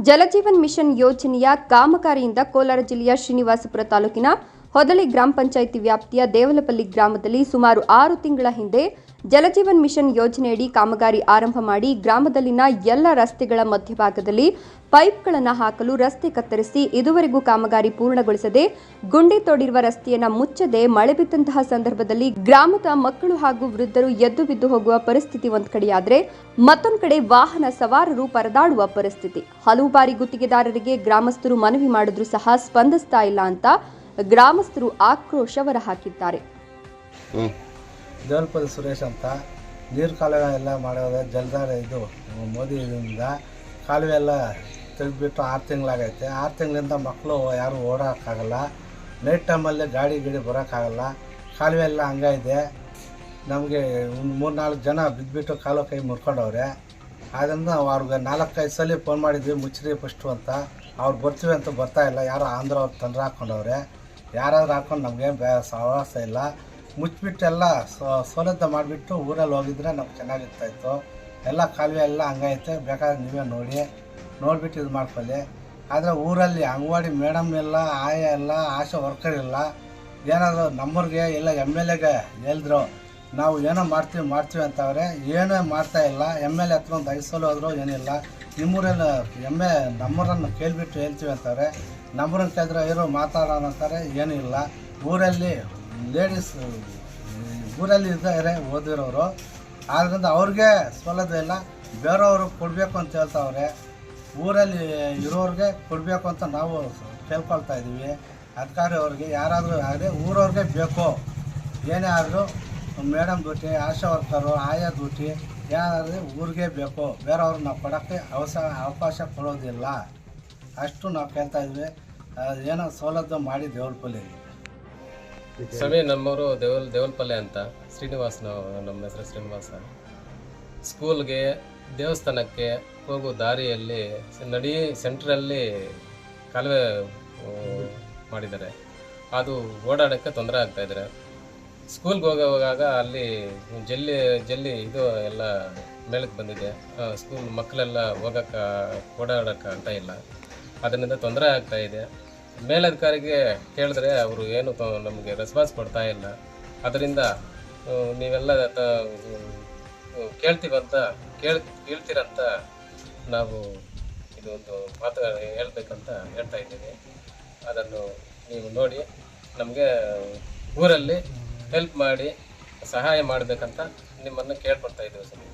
Jal Jeevan mission ಯೋಜನೆಯ ಕಾಮಗಾರಿಯಿಂದ ಕೋಲಾರ ಜಿಲ್ಲೆಯ ಶ್ರೀನಿವಾಸಪುರ ತಾಲೂಕಿನ ಹೊದಳಿ ಗ್ರಾಮ ಪಂಚಾಯಿತಿ ವ್ಯಾಪ್ತಿಯ ದೇವಲಪಲ್ಲಿ ಗ್ರಾಮದಲ್ಲಿ ಸುಮಾರು ಆರು ತಿಂಗಳ ಹಿಂದೆ ಜಲಜೀವನ್ ಮಿಷನ್ ಯೋಜನೆಯಡಿ ಕಾಮಗಾರಿ ಆರಂಭ ಮಾಡಿ ಗ್ರಾಮದಲ್ಲಿನ ಎಲ್ಲ ರಸ್ತೆಗಳ ಮಧ್ಯಭಾಗದಲ್ಲಿ ಪೈಪ್ಗಳನ್ನು ಹಾಕಲು ರಸ್ತೆ ಕತ್ತರಿಸಿ ಇದುವರೆಗೂ ಕಾಮಗಾರಿ ಪೂರ್ಣಗೊಳಿಸದೆ ಗುಂಡಿ ತೋಡಿರುವ ರಸ್ತೆಯನ್ನು ಮುಚ್ಚದೆ ಮಳೆ ಬಿದ್ದಂತಹ ಸಂದರ್ಭದಲ್ಲಿ ಗ್ರಾಮದ ಮಕ್ಕಳು ಹಾಗೂ ವೃದ್ಧರು ಎದ್ದು ಬಿದ್ದು ಹೋಗುವ ಪರಿಸ್ಥಿತಿ ಒಂದು ಕಡೆಯಾದರೆ ಮತ್ತೊಂದು ಕಡೆ ವಾಹನ ಸವಾರರು ಪರದಾಡುವ ಪರಿಸ್ಥಿತಿ. ಹಲವು ಬಾರಿ ಗುತ್ತಿಗೆದಾರರಿಗೆ ಗ್ರಾಮಸ್ಥರು ಮನವಿ ಮಾಡಿದ್ರೂ ಸಹ ಸ್ಪಂದಿಸ್ತಾ ಇಲ್ಲ ಅಂತ ಗ್ರಾಮಸ್ಥರು ಆಕ್ರೋಶ ಹೊರಹಾಕಿದ್ದಾರೆ. ದೇವಲ್ಪದ ಸುರೇಶ್ ಅಂತ ನೀರು ಕಾಲುವೆ ಎಲ್ಲ ಮಾಡೋದು ಜಲಧಾರೆ ಇದು ಮೋದಿಯಿಂದ ಕಾಲುವೆ ಎಲ್ಲ ತೆಗೆದ್ಬಿಟ್ಟು ಆರು ತಿಂಗಳಾಗೈತೆ. ಆರು ತಿಂಗಳಿಂದ ಮಕ್ಕಳು ಯಾರು ಓಡೋಕ್ಕಾಗಲ್ಲ ನೈಟ್ ಟೈಮಲ್ಲಿ ಗಾಡಿ ಗಿಡಿ ಬರೋಕ್ಕಾಗಲ್ಲ. ಕಾಲುವೆ ಎಲ್ಲ ಹಂಗಾಗಿದೆ ನಮಗೆ ಒಂದು ಮೂರು ನಾಲ್ಕು ಜನ ಬಿದ್ದುಬಿಟ್ಟು ಕಾಲು ಕೈ ಮುರ್ಕೊಂಡವ್ರೆ. ಆದ್ದರಿಂದ ಅವ್ರಿಗೆ ನಾಲ್ಕೈದು ಸಲ ಫೋನ್ ಮಾಡಿದ್ವಿ ಮುಚ್ಚಿರಿ ಫಸ್ಟು ಅಂತ. ಅವ್ರು ಬರ್ತೀವಿ ಅಂತ ಬರ್ತಾ ಇಲ್ಲ. ಯಾರೋ ಆಂಧ್ರ ಅವ್ರು ತಂದ್ರೆ ಹಾಕ್ಕೊಂಡವ್ರೆ ಯಾರಾದ್ರೂ ಹಾಕೊಂಡು ನಮಗೇನು ಬೇ ಸಹವಾಸ ಇಲ್ಲ. ಮುಚ್ಚಿಬಿಟ್ಟೆಲ್ಲ ಸೌಲಭ್ಯ ಮಾಡಿಬಿಟ್ಟು ಊರಲ್ಲಿ ಹೋಗಿದ್ರೆ ನಮ್ಗೆ ಚೆನ್ನಾಗಿರ್ತಾಯಿತ್ತು ಎಲ್ಲ ಕಾಲುವೆ ಎಲ್ಲ ಹಂಗೈತೆ. ಬೇಕಾದ್ರೆ ನೀವೇ ನೋಡಿ. ನೋಡಿಬಿಟ್ಟು ಇದು ಮಾಡ್ಕೊಳ್ಳಿ. ಆದರೆ ಊರಲ್ಲಿ ಅಂಗವಾಡಿ ಮೇಡಮ್ ಎಲ್ಲ, ಆಯ ಎಲ್ಲ, ಆಶಾ ವರ್ಕರ್ ಇಲ್ಲ ಏನಾದರೂ ನಮ್ಮವ್ರಿಗೆ ಇಲ್ಲ, ಎಂ ಎಲ್ ಎಗೆ ಹೇಳಿದ್ರು ನಾವು ಏನೋ ಮಾಡ್ತೀವಿ ಮಾಡ್ತೀವಿ ಅಂತವ್ರೆ, ಏನೂ ಮಾಡ್ತಾ ಇಲ್ಲ. ಎಂ ಎಲ್ ಎ ಹತ್ರ ಒಂದು ಐದು ಸಲ ಹೋದ್ರು ಏನಿಲ್ಲ. ನಿಮ್ಮೂರಲ್ಲಿ ಎ, ನಮ್ಮೂರನ್ನು ಕೇಳಿಬಿಟ್ಟು ಹೇಳ್ತೀವಿ ಅಂತವ್ರೆ ನಮ್ಮೂರನ್ನು ಕೇಳಿದ್ರೆ, ಇರೋ, ಮಾತಾಡೋಣ ಅಂತಾರೆ ಏನಿಲ್ಲ ಊರಲ್ಲಿ ಲೇಡೀಸ್ ಊರಲ್ಲಿ ಇದ್ದಾರೆ, ಓದಿರೋರು. ಆದ್ದರಿಂದ ಅವ್ರಿಗೆ ಸೌಲಭ್ಯ ಇಲ್ಲ. ಬೇರೆಯವರು ಕೊಡಬೇಕು ಅಂತ ಹೇಳ್ತಾವ್ರೆ. ಊರಲ್ಲಿ ಇರೋರಿಗೆ ಕೊಡಬೇಕು ಅಂತ ನಾವು ಕೇಳ್ಕೊಳ್ತಾ ಇದ್ದೀವಿ ಅಧಿಕಾರಿ ಅವ್ರಿಗೆ ಯಾರಾದರೂ ಆಗಲಿ, ಊರವ್ರಿಗೆ ಬೇಕು. ಏನೇ ಆದರೂ ಮೇಡಮ್ ಡ್ಯೂಟಿ ಆಶಾ ವರ್ಕರು ಆಯಾ ಡ್ಯೂಟಿ ಏನಾದರೂ ಊರಿಗೆ ಬೇಕು ಬೇರೆಯವ್ರು ನಾವು ಕೊಡೋಕ್ಕೆ ಅವಸ, ಅವಕಾಶ ಕೊಡೋದಿಲ್ಲ. ಅಷ್ಟು ನಾವು ಕೇಳ್ತಾ ಇದ್ವಿ. ಏನೋ ಸೌಲಭ್ಯ ಮಾಡಿ ದೇವಲ್ಪಲ್ಲಿ. ಸ್ವಾಮಿ ನಮ್ಮವರು ದೇವಲ್, ದೇವಲ್ಪಲ್ಲೆ ಅಂತ ಶ್ರೀನಿವಾಸ್ ನಾವು ನಮ್ಮ ಹೆಸರು ಶ್ರೀನಿವಾಸ. ಸ್ಕೂಲ್ಗೆ, ದೇವಸ್ಥಾನಕ್ಕೆ ಹೋಗೋ ದಾರಿಯಲ್ಲಿ ನಡಿ, ಸೆಂಟ್ರಲ್ಲಿ ಕಾಲುವೆ ಮಾಡಿದ್ದಾರೆ. ಅದು ಓಡಾಡೋಕ್ಕೆ ತೊಂದರೆ ಆಗ್ತಾ ಇದ್ದಾರೆ. ಸ್ಕೂಲ್ಗೆ ಹೋಗುವಾಗ ಅಲ್ಲಿ ಜಲ್ಲಿ ಜಲ್ಲಿ ಇದು ಎಲ್ಲ ಮೇಲಕ್ಕೆ ಬಂದಿದೆ. ಸ್ಕೂಲ್ ಮಕ್ಕಳೆಲ್ಲ ಹೋಗೋಕ್ಕೆ, ಓಡಾಡಕ್ಕೆ ಅಂತ ಇಲ್ಲ. ಅದರಿಂದ ತೊಂದರೆ ಆಗ್ತಾ ಇದೆ. ಮೇಲಧಿಕಾರಿಗೆ ಕೇಳಿದ್ರೆ ಅವರು ಏನು ನಮಗೆ ರೆಸ್ಪಾನ್ಸ್ ಕೊಡ್ತಾ ಇಲ್ಲ. ಅದರಿಂದ ನೀವೆಲ್ಲ ಕೇಳ್ತೀವಂತ ಕೇಳ್ ಕೇಳ್ತೀರಂತ ನಾವು ಇದೊಂದು ಮಾತು ಹೇಳ್ಬೇಕಂತ ಹೇಳ್ತಾ ಇದ್ದೀವಿ. ಅದನ್ನು ನೀವು ನೋಡಿ, ನಮಗೆ ಊರಲ್ಲಿ ಹೆಲ್ಪ್ ಮಾಡಿ ಸಹಾಯ ಮಾಡಬೇಕಂತ ನಿಮ್ಮನ್ನು ಕೇಳ್ಪಡ್ತಾ ಇದ್ದೀವಿ ಸರ್.